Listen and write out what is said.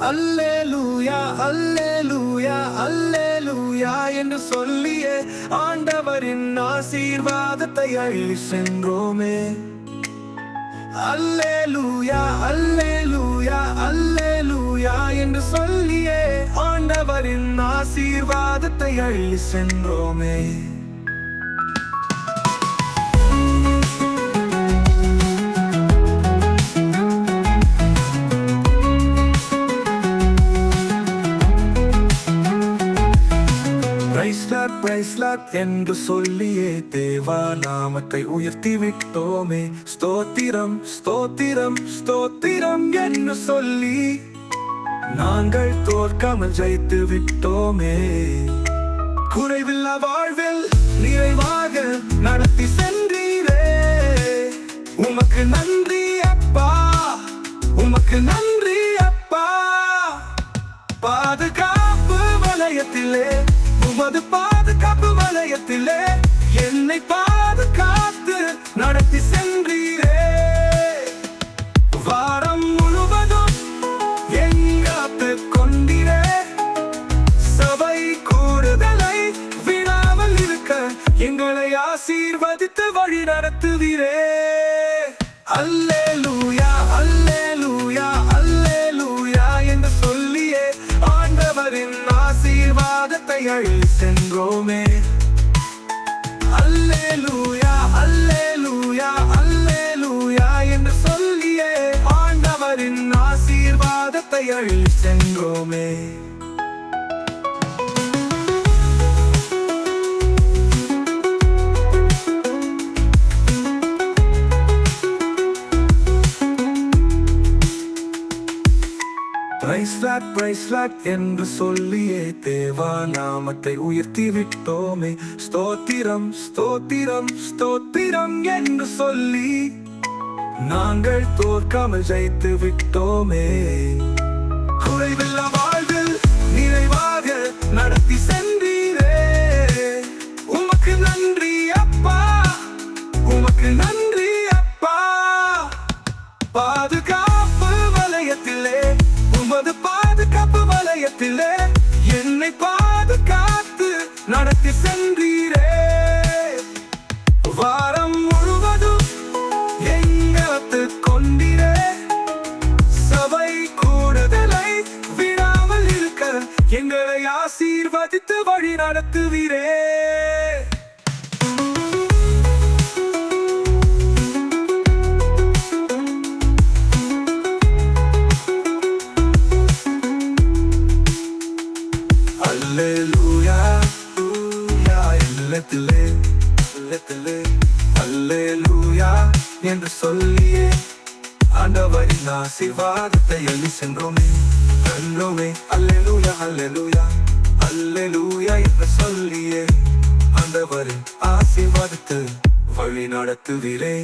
அல்லேலூயா அல்லேலூயா அல்லேலூயா என்று சொல்லியே ஆண்டவரின் ஆசீர்வாதத்தை அழி சென்றோமே. அல்லேலூயா அல்லேலூயா அல்லேலூயா என்று சொல்லியே ஆண்டவரின் ஆசீர்வாதத்தை அள்ளி சென்றோமே. பிரைஸ்லாட் என்று சொல்லியே தேவா நாமத்தை உயர்த்தி விட்டோமே. ஸ்தோத்திரம் ஸ்தோத்திரம் ஸ்தோத்திரம் என்று சொல்லி நாங்கள் தோற்காமல் ஜெயித்து விட்டோமே. குறைவில்லா வாழ்வில் நிறைவாக நடத்தி சென்றீரே. உமக்கு நன்றி அப்பா. உமக்கு நன்றி அப்பா. பாதுகாப்பு வலயத்திலே உமது பாதுகாப்பு வலயத்திலே. என்னை பாதுகாத்து நடத்தி சென்றீரே. வாரம் முழுவதும் எங்காத்து கொண்டீரே. சபை கூடுதலை விழாமல் இருக்க எங்களை ஆசீர்வதித்து வழி நடத்துவீரே. அல்லேலூயா. ஆசீர்வாதத்தை சென்றோமே அல்லேலூயா அல்லேலூயா அல்லேலூயா என்று சொல்லியே. ஆண்டவரின் ஆசீர்வாதத்தை அழி சென்றோமே பிரைஸ்லாட் பிரைஸ்லாட் என்று சொல்லியே தேவா நாமத்தை உயர்த்தி விட்டோமே ஸ்தோத்திரம் ஸ்தோத்திரம் ஸ்தோத்திரம் என்று சொல்லி நாங்கள் தோற்காமல் ஜெயித்து விட்டோமே. குறைவில்லா வாழ்வில் நிறைவாக நடத்தி சென்றீரே. உமக்கு நன்றி அப்பா உமக்கு நன்றி அப்பா. பாதுகா வலயத்திலே என்னை பாதுகாத்து நடத்தி சென்றீரே. வாரம் முழுவதும் எங்கத்து கொண்டீரே. சபை கூடுதலை விடாமல் இருக்க எங்களை ஆசீர்வதித்து வழி நடத்துவீரே. அல்லேலூயா யா இல்லத்திலே இல்லத்திலே. அல்லேலூயா என்று சொல்லியே. ஆண்டவரின் ஆசீர்வாதத்தை அள்ளி சென்றோமே. சென்றோமே அல்லேலூயா அல்லேலூயா அல்லேலூயா என்று சொல்லியே. ஆண்டவரின் ஆசீர்வாதத்தை வழி நடத்துவீரே